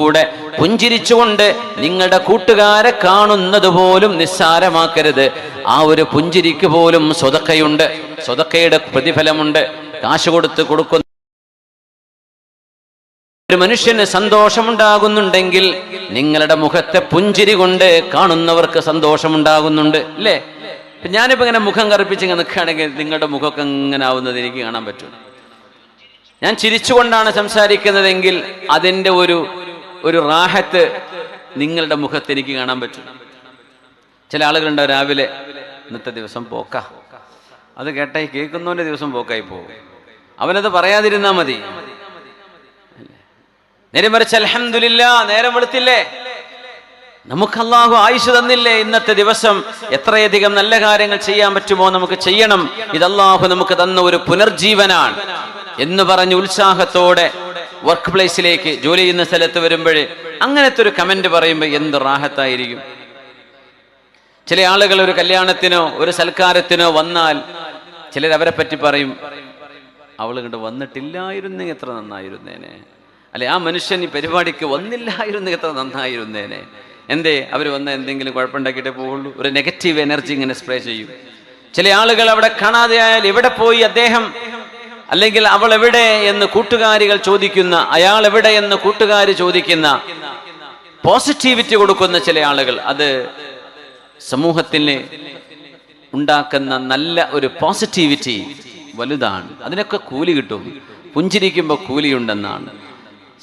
സന്തോഷത്തോടുകൂടെ പുഞ്ചിരിച്ചുകൊണ്ട് നിങ്ങളുടെ കൂട്ടുകാരെ കാണുന്നത് പോലും നിസ്സാരമാക്കരുത്. ആ ഒരു പുഞ്ചിരിക്ക് പോലും സ്വതക്കയുണ്ട്. സ്വതക്കയുടെ പ്രതിഫലമുണ്ട്. കാശ് കൊടുത്ത് കൊടുക്കുന്ന ഒരു മനുഷ്യന് സന്തോഷമുണ്ടാകുന്നുണ്ടെങ്കിൽ നിങ്ങളുടെ മുഖത്തെ പുഞ്ചിരി കൊണ്ട് കാണുന്നവർക്ക് സന്തോഷമുണ്ടാകുന്നുണ്ട് അല്ലേ ഞാനിപ്പോ ഇങ്ങനെ മുഖം കറുപ്പിച്ച് ഇങ്ങനെ നിൽക്കുകയാണെങ്കിൽ നിങ്ങളുടെ മുഖമൊക്കെ ഇങ്ങനെ ആവുന്നത് എനിക്ക് കാണാൻ പറ്റും. ഞാൻ ചിരിച്ചുകൊണ്ടാണ് സംസാരിക്കുന്നതെങ്കിൽ അതിന്റെ ഒരു ഒരു റാഹത്ത് നിങ്ങളുടെ മുഖത്ത് എനിക്ക് കാണാൻ പറ്റും. ചില ആളുകളുണ്ടോ രാവിലെ ഇന്നത്തെ ദിവസം പോക്ക. അത് കേട്ടായി കേൾക്കുന്നവന്റെ ദിവസം പോക്കായി പോകും. അവനത് പറയാതിരുന്നാ മതി. നേരെ മറിച്ച് അലഹമില്ല നേരം വെളുത്തില്ലേ? നമുക്ക് അള്ളാഹു ആയുഷ് തന്നില്ലേ? ഇന്നത്തെ ദിവസം എത്രയധികം നല്ല കാര്യങ്ങൾ ചെയ്യാൻ പറ്റുമോ നമുക്ക് ചെയ്യണം. ഇത് നമുക്ക് തന്ന ഒരു പുനർജീവനാണ് എന്ന് പറഞ്ഞ് ഉത്സാഹത്തോടെ വർക്ക് പ്ലേസിലേക്ക് ജോലി ചെയ്യുന്ന സ്ഥലത്ത് വരുമ്പോൾ അങ്ങനത്തെ ഒരു കമന്റ് പറയുമ്പോൾ എന്ത് റാഹത്തായിരിക്കും? ചില ആളുകൾ ഒരു കല്യാണത്തിനോ ഒരു സൽക്കാരത്തിനോ വന്നാൽ ചിലർ അവരെ പറ്റി പറയും അവൾ കണ്ട് വന്നിട്ടില്ലായിരുന്നെങ്കിൽ എത്ര നന്നായിരുന്നേനെ? അല്ലെ ആ മനുഷ്യൻ ഈ പരിപാടിക്ക് വന്നില്ലായിരുന്നെങ്കിൽ എത്ര നന്നായിരുന്നേനെ? എന്തേ അവർ വന്ന എന്തെങ്കിലും കുഴപ്പമുണ്ടാക്കിയിട്ടേ പോവുള്ളൂ? ഒരു നെഗറ്റീവ് എനർജി ഇങ്ങനെ സ്പ്രേ ചെയ്യും. ചില ആളുകൾ അവിടെ കാണാതെ ആയാൽ എവിടെ പോയി അദ്ദേഹം അല്ലെങ്കിൽ അവൾ എവിടെ എന്ന് കൂട്ടുകാരികൾ ചോദിക്കുന്ന അയാൾ എവിടെ എന്ന് കൂട്ടുകാർ ചോദിക്കുന്ന പോസിറ്റിവിറ്റി കൊടുക്കുന്ന ചില ആളുകൾ അത് സമൂഹത്തിന് ഉണ്ടാക്കുന്ന നല്ല ഒരു പോസിറ്റിവിറ്റി വലുതാണ്. അതിനൊക്കെ കൂലി കിട്ടും. പുഞ്ചിരിക്കുമ്പോൾ കൂലിയുണ്ടെന്നാണ്.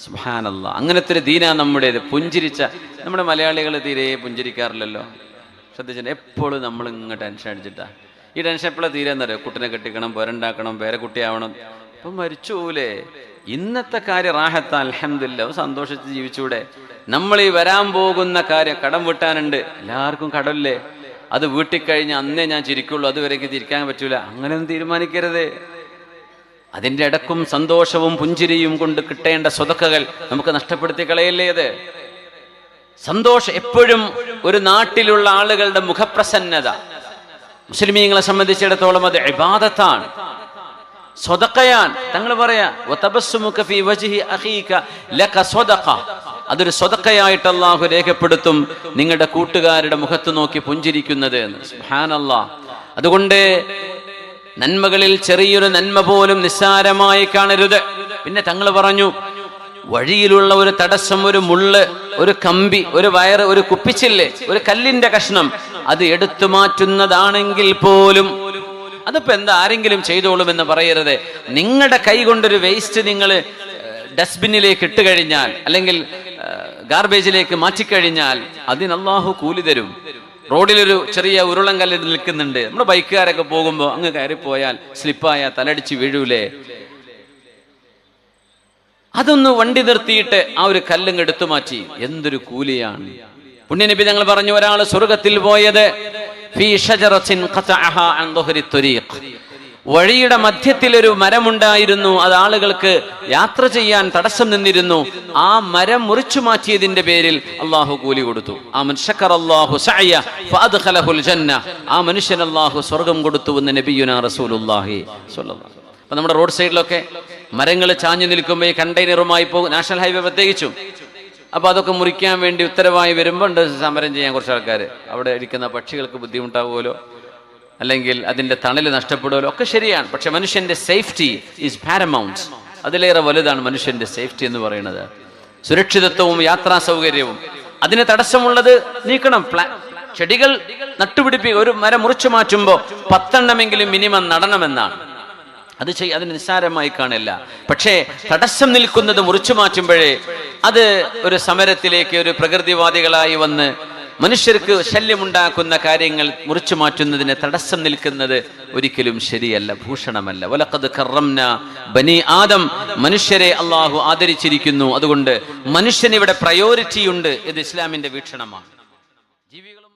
സുഹാനല്ല അങ്ങനത്തെ ഒരു ദീന നമ്മുടേത്. പുഞ്ചിരിച്ച നമ്മുടെ മലയാളികൾ തീരെ പുഞ്ചിരിക്കാറില്ലല്ലോ. ശ്രദ്ധിച്ചിട്ട് എപ്പോഴും നമ്മൾ ഇങ്ങ് ടെൻഷൻ അടിച്ചിട്ടാ. ഈ ടെൻഷൻ എപ്പോഴും അറിയാം? കുട്ടിനെ കെട്ടിക്കണം പേരുണ്ടാക്കണം പേരക്കുട്ടിയാവണം ഇപ്പം മരിച്ചു പോലേ ഇന്നത്തെ കാര്യം റാഹത്ത അലഹമില്ല സന്തോഷിച്ച് ജീവിച്ചൂടെ. നമ്മൾ ഈ വരാൻ പോകുന്ന കാര്യം കടം വിട്ടാനുണ്ട്. എല്ലാവർക്കും കടമില്ലേ? അത് വീട്ടിക്കഴിഞ്ഞ് അന്നേ ഞാൻ ചിരിക്കുള്ളൂ. അതുവരേക്ക് തിരിക്കാൻ പറ്റൂല. അങ്ങനെയൊന്നും തീരുമാനിക്കരുത്. അതിന്റെ ഇടക്കും സന്തോഷവും പുഞ്ചിരിയും കൊണ്ട് കിട്ടേണ്ട സ്വതക്കകൾ നമുക്ക് നഷ്ടപ്പെടുത്തി കളയല്ലേ അത്? സന്തോഷം എപ്പോഴും ഒരു നാട്ടിലുള്ള ആളുകളുടെ മുഖപ്രസന്നത. മുസ്ലിമീങ്ങളെ സംബന്ധിച്ചിടത്തോളം അത് ഇബാദത്താണ്. സ്വതക്കയാൻ തങ്ങൾ പറയാ. അതൊരു സ്വതക്കയായിട്ട് അള്ളാഹു രേഖപ്പെടുത്തും നിങ്ങളുടെ കൂട്ടുകാരുടെ മുഖത്ത് നോക്കി പുഞ്ചിരിക്കുന്നത് അതുകൊണ്ട് നന്മകളിൽ ചെറിയൊരു നന്മ പോലും നിസ്സാരമായി കാണരുത്. പിന്നെ തങ്ങൾ പറഞ്ഞു വഴിയിലുള്ള ഒരു തടസ്സം ഒരു മുള്ള് ഒരു കമ്പി ഒരു വയറ് ഒരു കുപ്പിച്ചില്ല് ഒരു കല്ലിന്റെ കഷ്ണം അത് എടുത്തു മാറ്റുന്നതാണെങ്കിൽ പോലും അതിപ്പോ എന്താ ആരെങ്കിലും ചെയ്തോളും എന്ന് പറയരുത്. നിങ്ങളുടെ കൈ കൊണ്ടൊരു വേസ്റ്റ് നിങ്ങൾ ഡസ്റ്റ്ബിന്നിലേക്ക് ഇട്ട് കഴിഞ്ഞാൽ അല്ലെങ്കിൽ ഗാർബേജിലേക്ക് മാറ്റിക്കഴിഞ്ഞാൽ അതിന് അള്ളാഹു കൂലി തരും. റോഡിലൊരു ചെറിയ ഉരുളൻ കല്ല് നിൽക്കുന്നുണ്ട്. നമ്മുടെ ബൈക്കുകാരൊക്കെ പോകുമ്പോൾ അങ്ങ് കയറിപ്പോയാൽ സ്ലിപ്പായാൽ തലടിച്ച് വീഴൂലേ? അതൊന്ന് വണ്ടി നിർത്തിയിട്ട് ആ ഒരു കല്ലും എടുത്തു മാറ്റി. എന്തൊരു കൂലിയാണ്. പുണ്യനബി ഞങ്ങൾ പറഞ്ഞു ഒരാൾ സ്വർഗത്തിൽ പോയത്. വഴിയുടെ മധ്യത്തിൽ ഒരു മരമുണ്ടായിരുന്നു അത് ആളുകൾക്ക് യാത്ര ചെയ്യാൻ തടസ്സം നിന്നിരുന്നു. ആ മരം മുറിച്ചു മാറ്റിയതിന്റെ പേരിൽ അള്ളാഹു കൂലി കൊടുത്തു. ആ മനുഷ്യക്കർ അള്ളാഹു ജന്ന. ആ മനുഷ്യൻ അള്ളാഹു സ്വർഗം കൊടുത്തു എന്ന് നബിയുന സ്വല്ലല്ലാഹു അപ്പൊ നമ്മുടെ റോഡ് സൈഡിലൊക്കെ മരങ്ങൾ ചാഞ്ഞു നിൽക്കുമ്പോൾ ഈ കണ്ടെയ്നറുമായി പോകും. നാഷണൽ ഹൈവേ പ്രത്യേകിച്ചും. അപ്പൊ അതൊക്കെ മുറിക്കാൻ വേണ്ടി ഉത്തരവായി വരുമ്പോൾ ഉണ്ട് സമരം ചെയ്യാൻ കുറച്ച് ആൾക്കാർ അവിടെ ഇരിക്കുന്ന പക്ഷികൾക്ക് ബുദ്ധിമുട്ടാവുമല്ലോ. അല്ലെങ്കിൽ അതിന്റെ തണൽ നഷ്ടപ്പെടുമല്ലോ. ഒക്കെ ശരിയാണ്. പക്ഷെ മനുഷ്യന്റെ സേഫ്റ്റി ഈസ് പാരമൗണ്ട് അതിലേറെ വലുതാണ് മനുഷ്യന്റെ സേഫ്റ്റി എന്ന് പറയുന്നത്. സുരക്ഷിതത്വവും യാത്രാ സൗകര്യവും അതിന് തടസ്സമുള്ളത് നീക്കണം. ചെടികൾ നട്ടുപിടിപ്പിക്കുക ഒരു മരം മുറിച്ചു മാറ്റുമ്പോൾ പത്തെണ്ണമെങ്കിലും മിനിമം നടണമെന്നാണ്. അത് ചെയ് അതിന് നിസ്സാരമായി കാണില്ല. പക്ഷേ തടസ്സം നിൽക്കുന്നത് മുറിച്ചു മാറ്റുമ്പോഴേ അത് ഒരു സമരത്തിലേക്ക് ഒരു പ്രകൃതിവാദികളായി വന്ന് മനുഷ്യർക്ക് ശല്യമുണ്ടാക്കുന്ന കാര്യങ്ങൾ മുറിച്ചു മാറ്റുന്നതിന് തടസ്സം നിൽക്കുന്നത് ഒരിക്കലും ശരിയല്ല ഭൂഷണമല്ല. വലക്കത് കറംന ബനി ആദം മനുഷ്യരെ അള്ളാഹു ആദരിച്ചിരിക്കുന്നു. അതുകൊണ്ട് മനുഷ്യന് ഇവിടെ പ്രയോറിറ്റി ഉണ്ട്. ഇത് ഇസ്ലാമിന്റെ വീക്ഷണമാണ്. ജീവികൾ